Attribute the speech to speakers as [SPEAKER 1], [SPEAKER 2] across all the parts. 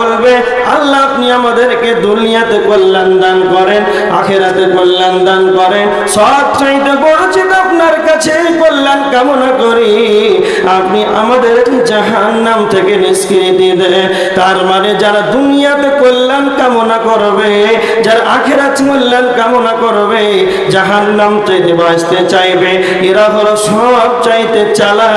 [SPEAKER 1] বলবে, আল্লাহ আপনি আমাদেরকে দুনিয়াতে কল্যাণ দান করেন, আখেরাতে কল্যাণ দান করেন। আপনার কাছে কল্যাণ কামনা করি। আপনি আমাদের জাহান নাম থেকে তার মানে যারা দুনিয়াতে কল্যাণ কামনা করবে, যারা আখেরাত কল্যাণ কামনা করবে জাহান নাম চাইতে বাঁচতে চাইবে। এরা হলো সব চাইতে চালা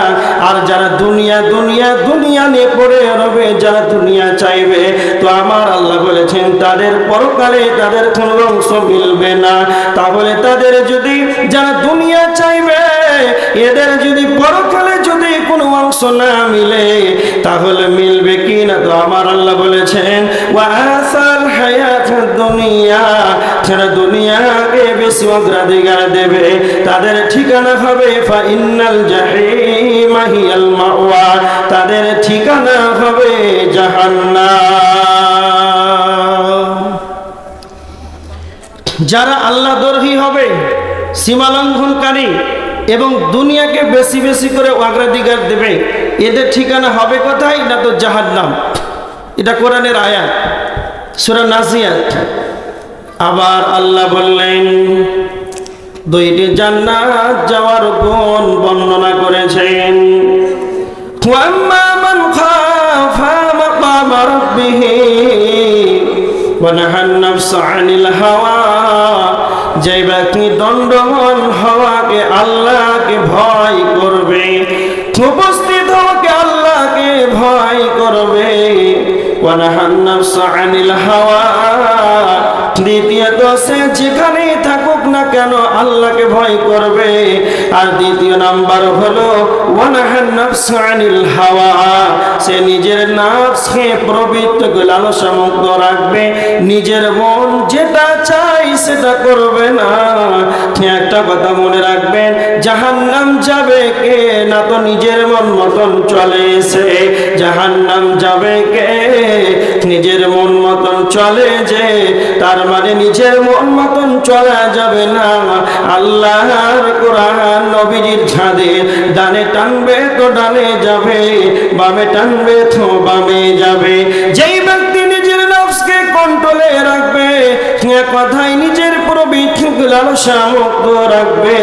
[SPEAKER 1] আর যারা দুনিয়া দুনিয়া দুনিয়া নিয়ে পড়ে রবে, যারা দুনিয়া চাইবে, তো আমার আল্লাহ বলেছেন, তাদের পরকালে তাদের কোনো অংশ মিলবে না। তাহলে তাদের যদি যারা দুনিয়া চাইবে, এদের যদি পরকালে যদি কোনো অংশ না মিলে, তাহলে মিলবে কি না? তো আমার আল্লাহ বলেছেন ওয়াসাল যারা দুনিয়াকে তাদের ঠিকানা হবে ফা ইন্নাল জাহিমা মাওয়া। তাদের ঠিকানা হবে যারা আল্লাহ হবে সীমালঙ্ঘনকারী এবং দুনিয়াকে বেশি বেশি করে অগ্রাধিকার দেবে, এদের ঠিকানা হবে কোথায়? না তো জাহান্নাম। এটা কোরআনের আয়াত। সুরা নাজিয়াত আবার আল্লাহ বললেন, দুইটি জান্নাত যাওয়ার গুণ বর্ণনা করেছেন। যে ব্যক্তি দণ্ডমন হওয়াকে আল্লাহকে ভয় করবে খুব ওয়ানাহান নাফস আনিল হাওয়া দ্বিতীয়ত সে যেখানেই থাকুক না কেন আল্লাহকে ভয় করবে। আর দ্বিতীয় নাম্বার হলো হাওয়া সে নিজের নাফসকে প্রবৃত্ত লালসা রাখবে। নিজের মন যেটা চাই সেটা করবে না। একটা কথা মনে রাখবেন, জাহান্নাম যাবে কে? না তো নিজের মতন চলে এসে জাহান্নাম যাবে কে? নিজের মন মতন চলে যে, তার মানে নিজের মন মতন চলা যাবে না। আল্লাহর কোরআন নবীজির ছাদে, ডানে টানবে তো ডানে যাবে, বামে টানবে তো বামে যাবে। যেই ব্যক্তি নিজের নফসকে কন্ট্রোলে রাখবে কথাই নিজের লালসা মুক্ত রাখবে।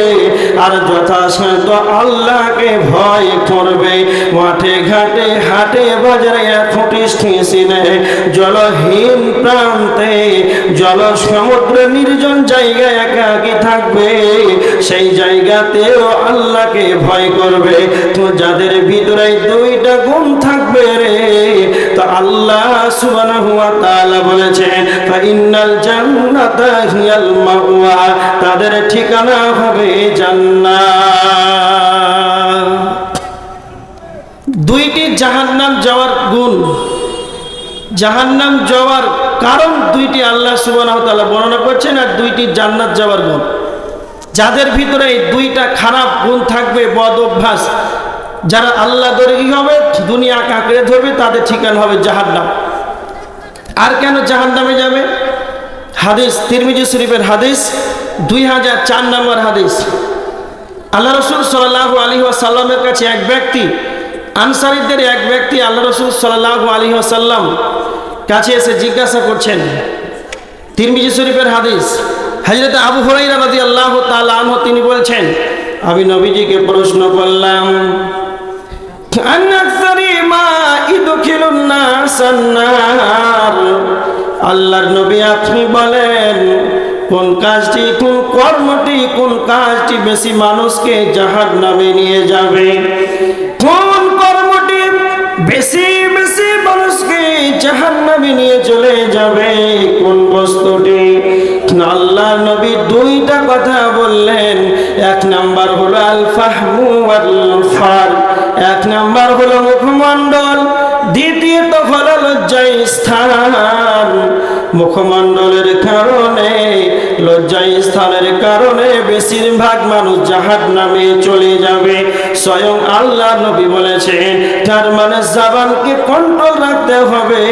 [SPEAKER 1] আর যথাসাধ্য আল্লাহকে ভয় করবে। মাঠে ঘাটে, হাটে, বাজারে ঠিসিনে জলহীন প্রান্তে জল সমুদ্র নির্জন জায়গায় একাকি থাকবে। সেই জায়গাতেও আল্লাহকে ভয় করবে। তো যাদের ভিতরে দুইটা গুণ থাকবে রে তাদের ঠিকানা হবে জান্নাত। দুইটি জাহান্নাম যাওয়ার গুণ, জাহান্নাম যাওয়ার কারণ দুইটি আল্লাহ সুবহানাহু ওয়া বর্ণনা করছেন আর দুইটি জান্নাত যাওয়ার গুণ। যাদের ভিতরে দুইটা খারাপ গুণ থাকবে, বদ অভ্যাস যারা আল্লাহ দরগি হবে, দুনিয়া কাঁকড়ে ধরবে, তাদের ঠিকানা হবে জাহান্নাম। আর কেন জাহান্নামে যাবে? হাদিস, তিরমিজি শরীফের হাদিস, দুই হাজার চার নম্বর হাদিস। আল্লাহ রসুল সাল্লাহ আলী সাল্লামের কাছে এক ব্যক্তি, আনসারিদের এক ব্যক্তি আল্লাহ রসুল সাল্লাহ আলী সাল্লাম কাছে এসে জিজ্ঞাসা করছেন, তিরমিজি শরীফের হাদিস হজরত আবু হরাইরা রাজি আল্লাহ তালাহ তিনি বলছেন, আমি নবীজিকে প্রশ্ন করলাম عن أكثر ما يدخل الناس النار আল্লাহর নবী আপনি বলেন কোন কাজটি কোন কর্মটি কোন কাজটি বেশি মানুষকে জাহাজ নামে নিয়ে যাবে কোন কর্মটি বেশি বেশি মানুষকে জাহান নামে নিয়ে চলে যাবে কোন বস্তুটি আল্লাহ নবী দুইটা কথা বললেন এক নাম্বার হলো আল ফাহমু আল ফার এক নাম্বার হলো মুখমণ্ডল, দ্বিতীয়ত হলো লজ্জায় স্থান। মুখমন্ডলের কারণে, লজ্জায় স্থানের কারণে বেশিরভাগ মানুষ জাহাজ নামে চলে যাবে। স্বয়ং আল্লাহ নবী বলেছেন, তার মানে জাবানকে কন্ট্রোল রাখতে হবে।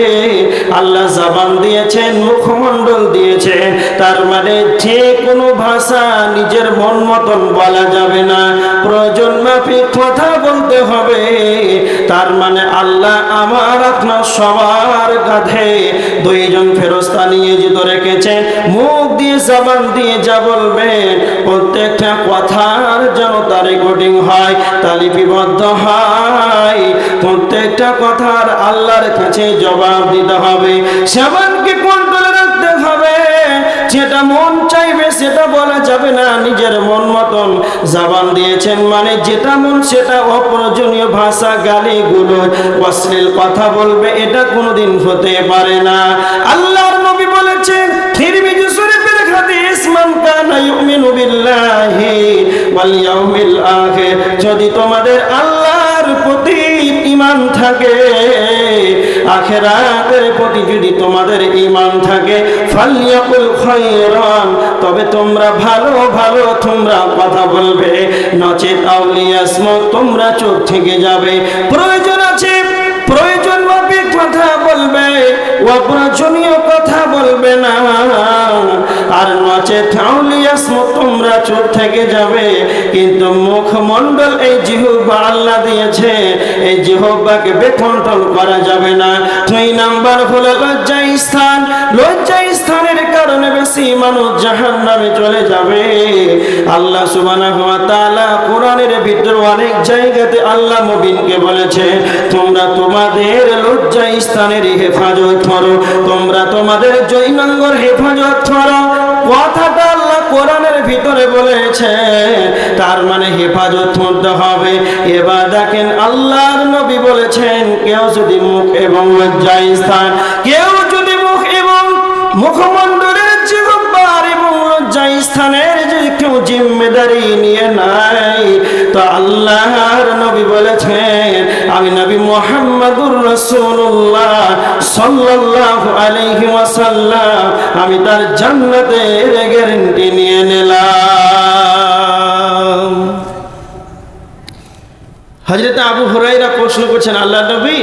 [SPEAKER 1] আল্লাহ জাবান দিয়েছেন, মুখমণ্ডল দিয়েছেন, তার মানে যে কোনো ভাষা নিজের মন মতন বলা যাবে না। প্রয়োজন মাফিক কথা বলতে হবে। তার মানে আল্লাহ আমার, আপনার সবার কাঁধে দুইজন ফেরস্তা নিয়োজিত রেখেছেন। মুখ জবান দিয়ে যা বলবেন প্রত্যেকটা কথার যেন তার রেকর্ডিং হয় তা লিপিবদ্ধ হয়। প্রত্যেকটা কথার আল্লাহর কাছে জবাব দিতে হবে। সেবানকে কন্ট্রোলে রাখতে হবে। যেটা মন চাইবে সেটা বলা যাবে না, নিজের মন মতন জাবান দিয়েছেন মানে যেটা মন সেটা অপ্রয়োজনীয় ভাষা, গালিগুলো, অশ্লীল কথা বলবে, এটা কোনোদিন হতে পারে না। আল্লাহর ইউমিনু বিল্লাহি ওয়াল ইয়াউমিল আখির। যদি তোমাদের আল্লাহর প্রতি ঈমান থাকে, আখেরাতের প্রতি যদি তোমাদের ঈমান থাকে ফালিয়াকুল খায়রান, তবে তোমরা ভালো ভালো তোমরা কথা বলবে। নচেত আউলিয়াসম তোমরা চোখ থেকে যাবে। প্রয়োজন আছে, প্রয়োজন মাফিক কথা বলবে। অপ্রয়োজনীয় কথা বলবে না। আর নচে থাউলিয়াসম তোমরা চুপ থেকে যাবে। কিন্তু মুখমণ্ডল এই জিহুবা আল্লাহ দিয়েছে, এই জিহব্বাকে বেকন্ট্রোল করা যাবে না। দুই নাম্বার হলো লজ্জা স্থান। লজ্জা স্থানের কারণে বেশি মানুষ জাহান নামে চলে যাবে। আল্লাহ সুবহানাহু ওয়া তাআলা কোরআনের ভিতরে অনেক জায়গাতে আল্লাহ মুবিনকে বলেছে, তোমরা তোমাদের লজ্জা স্থানের হেফাজত করো, তোমরা তোমাদের জৈনাঙ্গর হেফাজত করো। কথাটা আল্লাহ কোরআনের ভিতরে বলেছে, তার মানে হেফাজত করতে হবে। এবার দেখেন আল্লাহর নবী বলেছেন, কেউ যদি মুখ এবং লজ্জা স্থান, কেউ যদি মুখ এবং মুখমণ্ডলের জীববার এবং স্থানের যদি কেউ জিম্মেদারি নিয়ে নাই তো আল্লাহর নবী বলেছেন, আমি নবী মোহাম্মদুর রসুল্লাহ সাল্লাল্লাহু আলাইহি ওয়াসাল্লাম, আমি তার জান্নাতের গ্যারান্টি নিয়ে নিলাম। হজরত আবু হুরাইরা প্রশ্ন করছেন, আল্লাহ নবী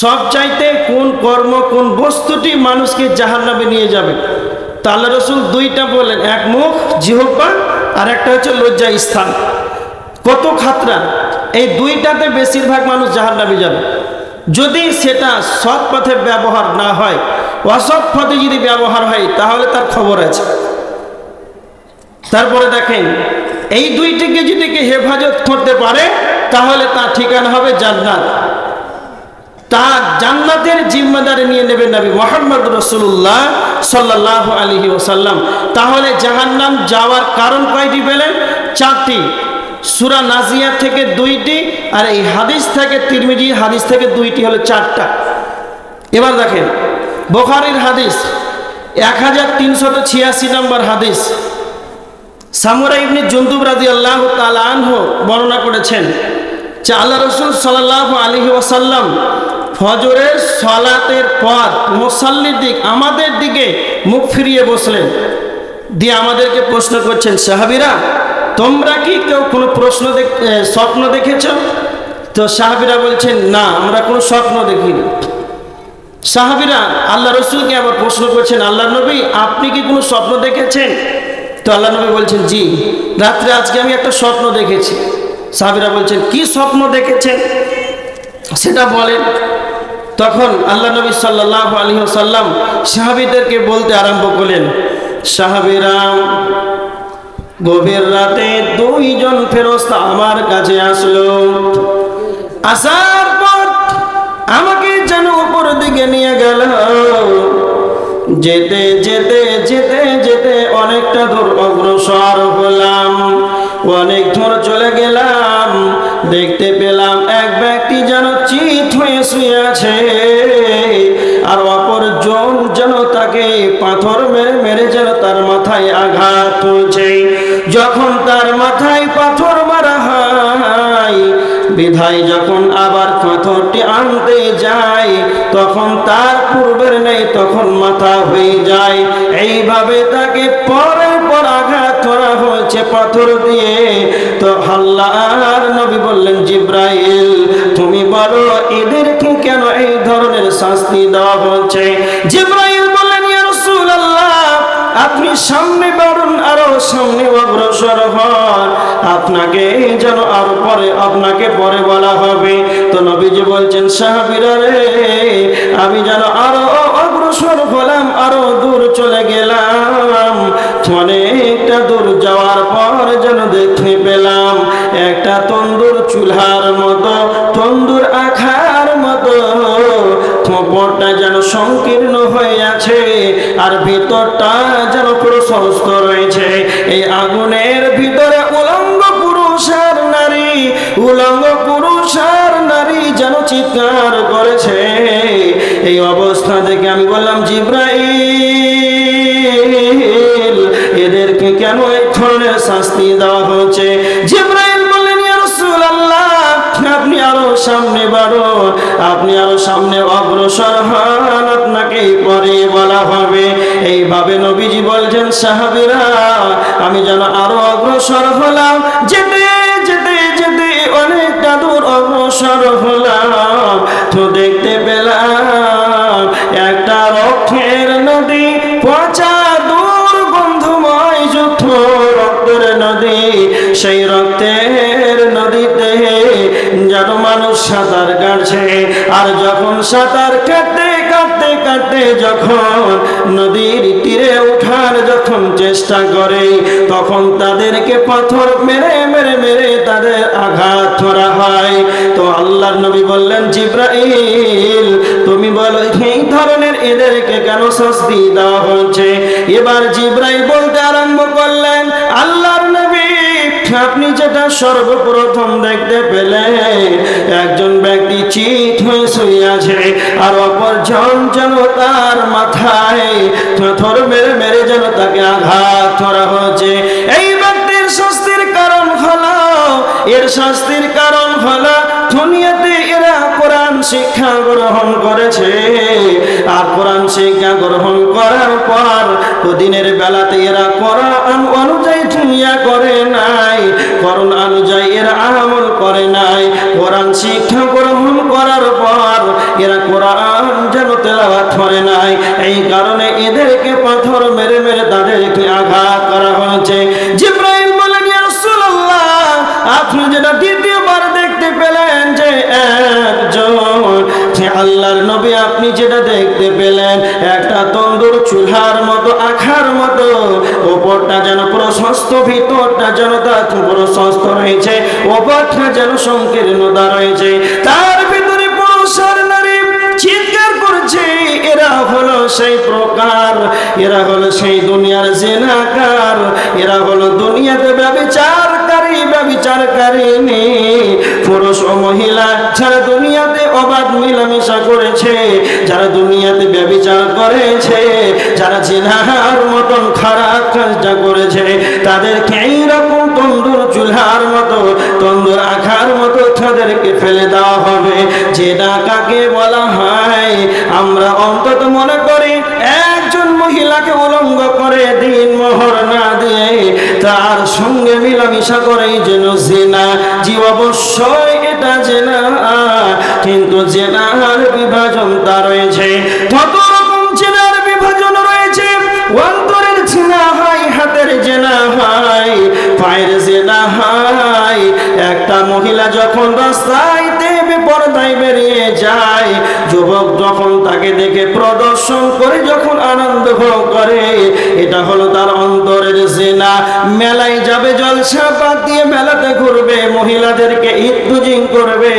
[SPEAKER 1] সব চাইতে কোন কর্ম, কোন বস্তুটি মানুষকে জাহান্নামে নিয়ে যাবে? তা আল্লাহ রসুল দুইটা বলেন এক মুখ জিহব্বা আর একটা হচ্ছে লজ্জা স্থান। কত খাতরা? এই দুইটাতে বেশিরভাগ মানুষ জাহান্নামে যাবে। যদি সেটা সৎ পথে ব্যবহার না হয়, অসৎ পথে যদি ব্যবহার হয়, তাহলে তার খবর আছে। তারপরে দেখেন, এই দুইটিকে যদি কেউ হেফাজত করতে পারে, তাহলে তার ঠিকানা হবে জান্নাত। তার জান্নাতের জিম্মাদারি নিয়ে নেবেন নবী মোহাম্মদ রসুল্লাহ সাল্লাহ আলহি ওসাল্লাম তাহলে জাহান্নাম যাওয়ার কারণ কয়টি পেলেন? চারটি। সুরা নাজিয়া থেকে দুইটি আর এই হাদিস থেকে তিরমিজি হাদিস থেকে দুইটি হলো চারটা। এবার দেখেন, বোখারির হাদিস এক হাজার তিনশত ছিয়াশি নম্বর হাদিস। সামুরা ইবনি জন্তুব রাজি আল্লাহ তালাহ বর্ণনা করেছেন যে আল্লাহ রসুল সাল্লাহ আলহি ওয়াসাল্লাম ফজরের সলাতের পর মুসাল্লির দিক, আমাদের দিকে মুখ ফিরিয়ে বসলেন। দিয়ে আমাদেরকে প্রশ্ন করছেন, সাহাবিরা তোমরা কি কেউ কোনো প্রশ্ন স্বপ্ন দেখেছ? তো সাহাবিরা বলছেন, না, আমরা কোনো স্বপ্ন দেখিনি। সাহাবিরা, আল্লাহ রসুলকে আবার প্রশ্ন করছেন, আল্লাহ নবী, আপনি কি কোনো স্বপ্ন দেখেছেন? তো আল্লাহ নবী বলছেন, জি, রাত্রে আজকে আমি একটা স্বপ্ন দেখেছি। সাহাবিরা বলছেন, কি স্বপ্ন দেখেছেন? সেটা বলেন। তখন আল্লাহ নবী সাল্লাহ আলী সাল্লাম সাহাবিদেরকে বলতে আরম্ভ করলেন সাহাবিরাম গভীর রাতে দুইজন ফেরস্তা আমার কাছে আসলো। আসার পর আমাকে যেন উপর দিকে নিয়ে গেল। যেতে যেতে যেতে যেতে অনেকটা দূর অগ্রসর হলাম। যখন তার মাথায় পাথর মারা হয়, বিধায় যখন আবার পাথরটি আনতে যায়, তখন তার পূর্বের নেই তখন মাথা হয়ে যায়। এইভাবে তাকে পরের পর আঘাত করা হয়েছে পাথর দিয়ে। তো আল্লাহর নবী বললেন, জিব্রাইল, তুমি বলো, এদেরকে কেন এই ধরনের শাস্তি দেওয়া হচ্ছে জিব্রাইল বললেন আপনি সামনে বাড়ুন আরও সামনে অগ্রসর হন, আপনাকে যেন আরও পরে আপনাকে পরে বলা হবে। তো নবীজি বলছেন, সাহাবিরা রে, আমি যেন আরও অগ্রসর হলাম, আরও দূর চলে গেলাম। অনেকটা দূর যাওয়ার পর যেন দেখতে জিব্রাইল, এদেরকে কেন এই ধরনের শাস্তি দেওয়া হচ্ছে জিব্রাইল বললেন আপনি আরও সামনে বাড়ুন, আপনি আরও সামনে অগ্রসর হন, আপনাকে পরে বলা হবে। এইভাবে নবীজি বলছেন, সাহাবীরা, আমি যেন আরও অগ্রসর হলাম। যেতে সাঁতার কাটতে কাটতে কাটতে যখন নদীর তীরে ওঠার যখন চেষ্টা করে, তখন তাদেরকে পাথর মেরে মেরে মেরে তাদের আঘাত করা হয়। তো আল্লাহর নবী বললেন, জিব্রাইল, তুমি বলো, এই ধরনের এদেরকে কেন শাস্তি দেওয়া হচ্ছে? এবার জিব্রাইল বলতে আপনি যেটা সর্বপ্রথম দেখতে পেলেন, একজন ব্যক্তি চিত হয়ে শুয়ে আছে, আর অপর জন যেন তার মাথায় থর মেরে মেরে যেন তাকে আঘাত করা হচ্ছে এই ব্যক্তির শাস্তির কারণ হলো, এর শাস্তির কারণ হলো, দুনিয়াতে এরা কোরআন শিক্ষা গ্রহণ করেছে, আর কোরআন শিক্ষা গ্রহণ করার পর দিনের বেলাতে এরা কোরআন অনুযায়ী দুনিয়া করে নাই করণ অনুযায়ী এরা আমল করে নাই। কোরআন শিক্ষা গ্রহণ করার পর এরা কোরআন যেন তেলাওয়াত করে নাই। এই কারণে এদেরকে পাথর মেরে মেরে তাদেরকে আঘাত করা হয়েছে। জিব্রাহিম বলেন আপনি যেটা দ্বিতীয়বার দেখতে পেলেন যে একজন আল্লাহর নবী আপনি যেটা ওপরটা যেন প্রশস্ত ভিতরটা যেন তার প্রশস্ত রয়েছে ওপরটা যেন সংকীর্ণতা রয়েছে। তার ভিতরে পুরুষ আর নারী চিৎকার করছে, এরা হলো সেই প্রকার, এরা হলো সেই দুনিয়ার জেনাকার, এরা হলো দুনিয়াতে ব্যবচারকারী ব্যবচারকারিনী পুরুষ ও মহিলা যারা দুনিয়াতে অবাধ মিলামেশা করেছে, যারা দুনিয়াতে ব্যবচার করেছে যারা জেনার মতন খারাপ কাজটা করেছে, তাদেরকে এইরকম তন্দুর চুলহার মতো, তন্দুর আখার মতো তাদেরকে ফেলে দেওয়া হবে। যে না কাকে বলা হয়, আমরা অন্তত মনে করি একজন মহিলাকে উলঙ্গ করে দিন মোহর না দিয়ে, তার সঙ্গে মিলামিশা করেই যেন জেনা। জি, অবশ্যই এটা জেনা, কিন্তু জেনার বিভাজন তা রয়েছে। একটা মহিলা যখন রাস্তায় দেবে পর্দায় বেরিয়ে যায়, যুবক যখন তাকে দেখে প্রদর্শন করে, যখন আনন্দ ভোগ করে, এটা হলো তার অন্তরের জেনা। মেলায় যাবে, জলসা বাদ দিয়ে মেলাতে ঘুরবে, মহিলাদেরকে ইদ্দুজিং করবে,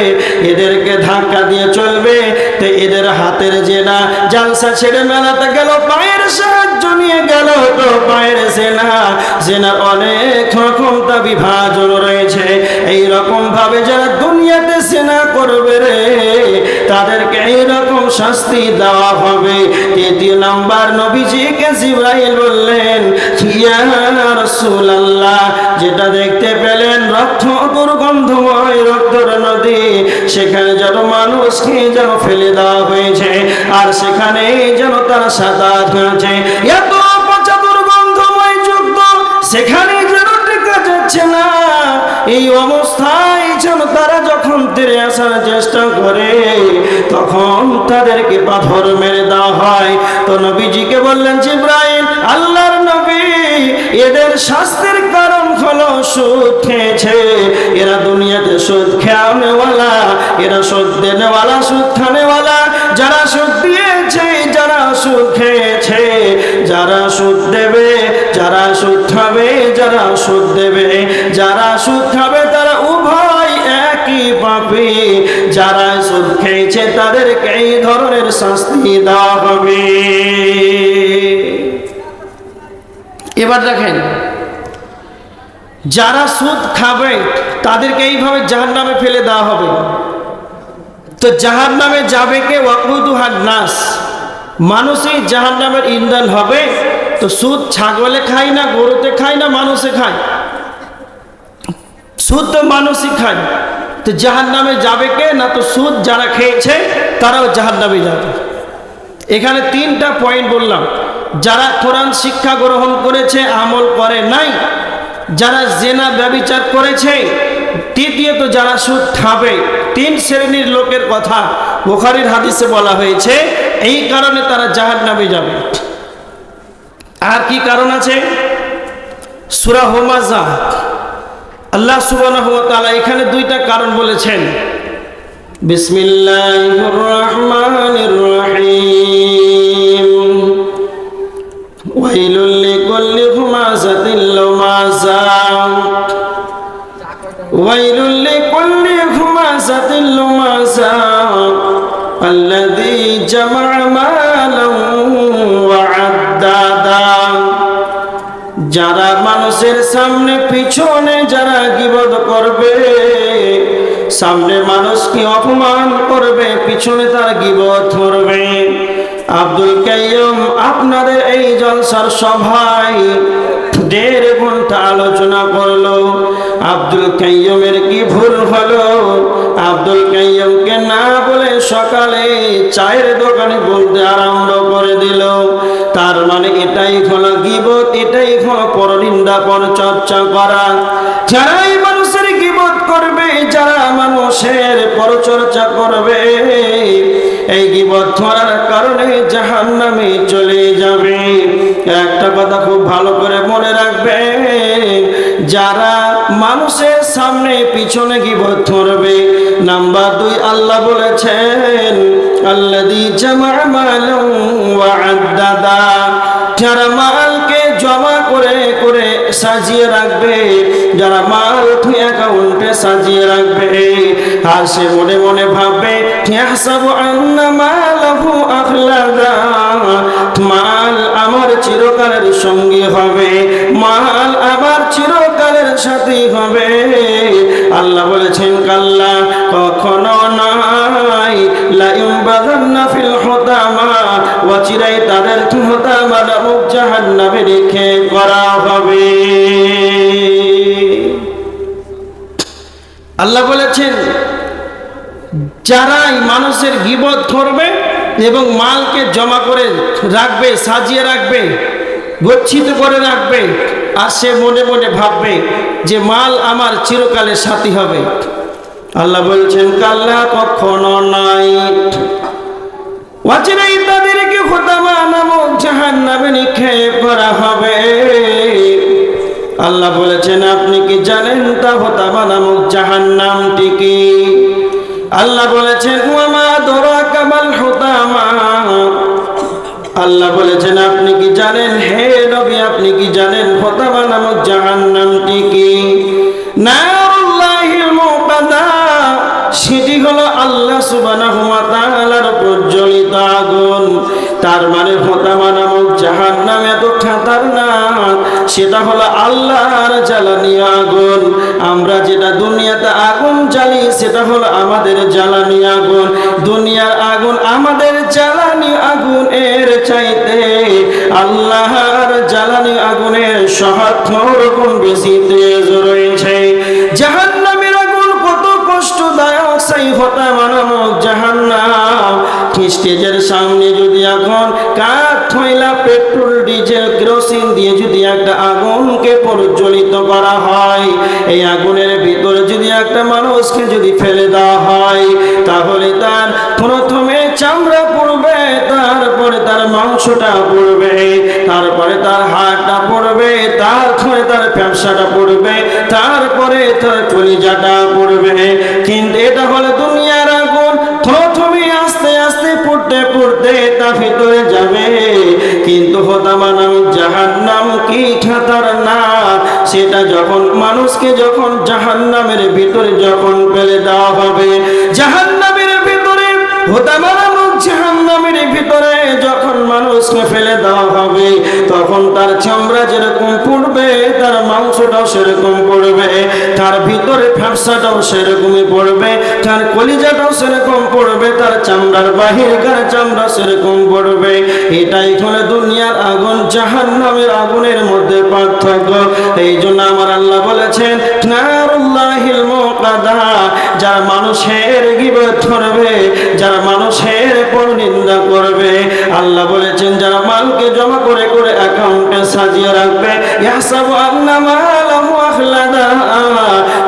[SPEAKER 1] এদেরকে ধাক্কা দিয়ে চলবে, তো এদের হাতের জেনা। জালসা ছেড়ে মেলাতে গেল, পায়ের সাহায্য নিয়ে গেল তো পায়ের জেনা জেনার অনেক রকম তা বিভাজন রয়েছে। এই রকম ভাবে যারা দুনিয়াতে সেনা করবে রে, তাদেরকে এইরকম শাস্তি দেওয়া হবে। তৃতীয় নাম্বার নবীজিকে জিব্রাইল বললেন রাসূলুল্লাহ, যেটা দেখতে পেলেন রক্ত দুর্গন্ধময় রক্তর নদী, সেখানে যেন মানুষকে যেন ফেলে দেওয়া হয়েছে, আর সেখানে যেন তারা সাঁতার হয়েছে এত সেখানে যেন টেকা যাচ্ছে না, এই অবস্থায় যেন তারা যখন তেরে আসার চেষ্টা করে, তখন তাদেরকে পাথর মেরে দেওয়া হয়। তো নবীজিকে বললেন, জিব্রাইল, আল্লাহর নবী এদের শাস্তির কারণ হলো সুদ খেয়েছে। এরা দুনিয়াতে সুদ খেয়ানেওয়ালা এরা সুদ দেনেওয়ালা, সুদ খানেওয়ালা যারা সুদ দিয়েছে, যারা সুদ খেয়েছে, যারা সুদ দেবে যারা সুদ খাবে যারা সুদ দেবে। যারা সুদ খাবে, তারা উভয় একই পাপি যারা সুদ খেয়েছে, তাদেরকে এই ধরনের শাস্তি দেওয়া হবে। এবার দেখেন, যারা সুদ খাবে, তাদেরকে এইভাবে জাহান নামে ফেলে দেওয়া হবে। তো জাহান নামে যাবে কে? ওয়াকুদুহার নাস। মানুষই জাহান নামের ইন্ধন হবে। তো সুদ ছাগলে খায় না, গরুতে খায় না, মানুষে খায় সুদ তো মানুষই খায়। তো জাহান নামে যাবে কে? না তো সুদ যারা খেয়েছে, তারাও জাহান নামে যাবে। এখানে তিনটা পয়েন্ট বললাম। যারা কোরআন শিক্ষা গ্রহণ করেছে, আমল করে নাই, যারা জেনা ব্যবিচার করেছে, তৃতীয়ত যারা সুদ খাবে, তিন শ্রেণির লোকের কথা বোখারির হাদিসে বলা হয়েছে, এই কারণে তারা জাহান নামে যাবে। আর কি কারণ আছে? সুরা হোমাজা। আল্লাহ সুবাহ এখানে দুইটা কারণ বলেছেন। বিসমিল্লাহ রহমান রহিম। মানুষের সামনে পিছনে যারা গিবদ করবে সামনে মানুষকে অপমান করবে? পিছনে তার গিবদ ধরবে। আব্দুল কাইয়ুম আপনাদের এই জলসার সভায় দেড় ঘণ্টা আলোচনা করল। আব্দুল কাইয়ুমের কি ভুল হলো? আব্দুল কাইয়ুমকে না সকালে চায়ের দোকানে বলতে আরম্ভ করে দিল। তার মানে এটাই হলো গিবত, এটাই হলো পরনিন্দা পর চর্চা করা। যারাই মানুষের গিবত করবে, যারা মানুষের পরচর্চা করবে, এই গিবত ধরার কারণে জাহান নামে চলে যাবে। একটা কথা খুব ভালো করে মনে রাখবে। যারা মানুষের সামনে পিছনে গিবত ধরবে, নাম্বার দুই আল্লাহ বলেছেন আল্লাদি জামা আদ্দাদা যারা মালকে জমা করে করে সাজিয়ে রাখবে, যারা মাল অ্যাকাউন্টে সাজিয়ে রাখবে, আর সে মনে মনে ভাববে মাল আমার চিরকালের সঙ্গী হবে, মাল আমার চিরকালের সাথী হবে। আল্লাহ বলেছেন, কাল্লা কখনো নাই। লাইম বাদান্না ফিল হুতামা, ওয়াচিরাই তাদের হুতামা নামক জাহান্নামে রেখে করা হবে। আল্লাহ বলেছেন, যারাই মানুষের গিবত করবে এবং মালকে জমা করে রাখবে, সাজিয়ে রাখবে, গচ্ছিত করে রাখবে আর সে মনে মনে ভাববে যে মাল আমার চিরকালের সাথী হবে। আল্লাহ বলছেন, কাল্লা কখনো নাই। অচিরেই তাদেরকে খোদামা নামক জাহান নিক্ষেপ করা হবে। আল্লাহ বলেছেন, আপনি কি জানেন তা হোতামা নামক জাহান নামটি কি? আল্লাহ বলেছেন, ওয়ামা দরা কামাল হোতামা আল্লাহ বলেছেন, আপনি কি জানেন, হে নবী সেটা হলো আল্লাহর জ্বালানি আগুন। আমরা যেটা দুনিয়াতে আগুন জ্বালি, সেটা হলো আমাদের জ্বালানি আগুন। দুনিয়ার আগুন আমাদের জ্বালানি আগুন এর চাইতে। আল্লাহর জ্বালানি আগুনের সহাত্তর গুণ বেশি তেজ রয়েছে। জাহান্নামের আগুন কত কষ্টদায়ক, সেই হতা নামক জাহান্নাম। স্টেজের সামনে যদি এখন কাঠ কেরোসিন দিয়ে যদি একটা আগুনকে প্রজ্বলিত করা হয়, এই আগুনের ভিতরে যদি একটা মানুষকে যদি ফেলে দেওয়া হয়, তাহলে তার প্রথমে চামড়া পড়বে, তারপরে তার মাংসটা পড়বে, তারপরে তার হাড়টা পড়বে, তারপরে তার ব্যবসাটা পড়বে, তারপরে তার কলিজাটা পড়বে। কিন্তু এটা হলো দুনিয়ার আগুন প্রথমে আস্তে আস্তে পড়তে পড়তে তা ভিতরে যাবে। কিন্তু হতামা কি তার না। সেটা যখন মানুষকে যখন জাহান্নামের ভিতরে যখন ফেলে দেওয়া হবে, জাহান্নামের ভিতরে হতামা নামক জাহান নামের ভিতরে যখন মানুষকে ফেলে দেওয়া হবে তখন তার চামড়া যেরকম পড়বে, তার মাংসটাও সেরকম পড়বে, তার ভিতরে ফ্যাপসাটাও সেরকমই পড়বে, তার কলিজাটাও সেরকম পড়বে, তার চামড়ার বাহিরকার চামড়া সেরকম পড়বে। এটাই হলো দুনিয়ার আগুন জাহান নামের আগুনের মধ্যে পার্থক্য। এই জন্য আমার আল্লাহ বলেছেন যারা মানুষের গিবত করবে যারা মানুষের পরনিন্দা করবে। আল্লাহ বলেছেন, যারা মালকে জমা করে করে অ্যাকাউন্টে সাজিয়ে রাখবে। ইয়াসাবু আন্না মালাহু আখলাদা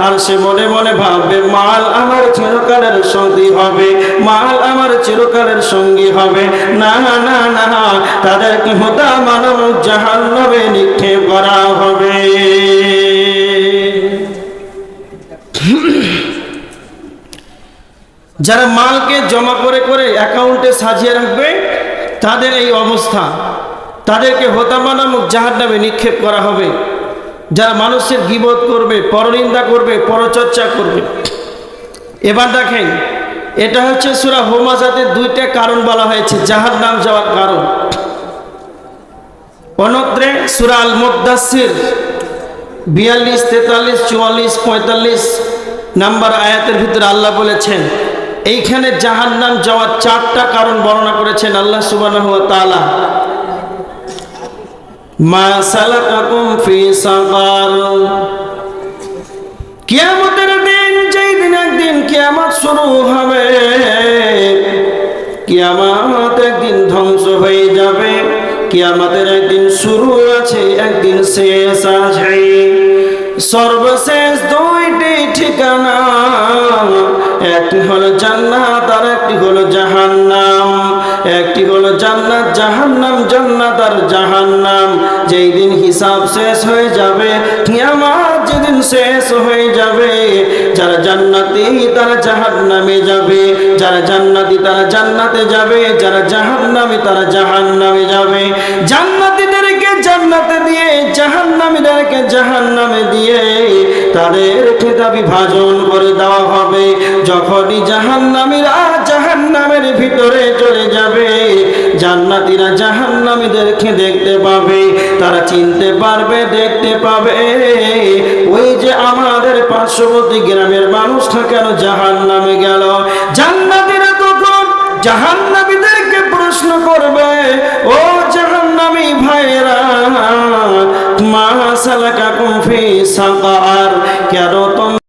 [SPEAKER 1] আর সে মনে মনে ভাববে, মাল আমার চিরকালের সঙ্গী হবে, মাল আমার চিরকালের সঙ্গী হবে। না না না মানব নিক্ষেপ করা হবে। যারা মালকে জমা করে করে অ্যাকাউন্টে সাজিয়ে রাখবে, তাদের এই অবস্থা। তাদেরকে হোতামা নামক জাহার নামে নিক্ষেপ করা হবে। যারা মানুষের গিবোধ করবে, পরনিন্দা করবে, পরচর্চা করবে। এবার দেখেন, এটা হচ্ছে সুরা হোমাজাতের দুইটা কারণ বলা হয়েছে জাহার নাম যাওয়ার কারণ। অনত্রে সুরা আল মুদাসির বিয়াল্লিশ, তেতাল্লিশ, চুয়াল্লিশ, পঁয়তাল্লিশ নাম্বার আয়াতের ভিতরে আল্লাহ বলেছেন, এইখানে জাহান নাম যাওয়ার চারটা কারণ বর্ণনা করেছেন আল্লাহ সুবাহ তালা মা সালাকাকুম ফি সাকার দিন, যেই দিন একদিন কিয়ামত শুরু হবে, কিয়ামত একদিন ধ্বংস হয়ে যাবে। কিয়ামতের একদিন শুরু আছে, একদিন শেষ আছে। সর্বশেষ দুইটি ঠিকানা, একটি হলো জান্নাত আর একটি হলো জাহান্নাম। একটি হলো জান্নাত, জাহান্নাম হিসাব শেষ হয়ে যাবে, কিয়ামত যেদিন শেষ হয়ে যাবে, যারা জান্নাতি তারা জাহান্নামে যাবে, যারা জান্নাতি তারা জান্নাতে যাবে, যারা জাহান্নামে তারা জাহান্নামে যাবে। জান্নাতীদেরকে জান্নাতে দিয়ে, জাহান্নামীদেরকে জাহান্নামে দিয়ে তাদের খেতা বিভাজন করে দেওয়া হবে। যখনই জাহান্নামীরা জাহান্নামের ভিতরে চলে জান্নাতীরা জাহান্নামীদেরকে দেখতে পাবে, তারা চিনতে পারবে, দেখতে পাবে। ওই যে আমাদের পার্শ্ববর্তী গ্রামের মানুষটা কেন জাহান্নামে গেল? জান্নাতীরা তখন জাহান্নামীদেরকে প্রশ্ন করবে, ও জাহান্নামী ভাইরা মা সালাকাকুম ফি সাকার, কেন তোমরা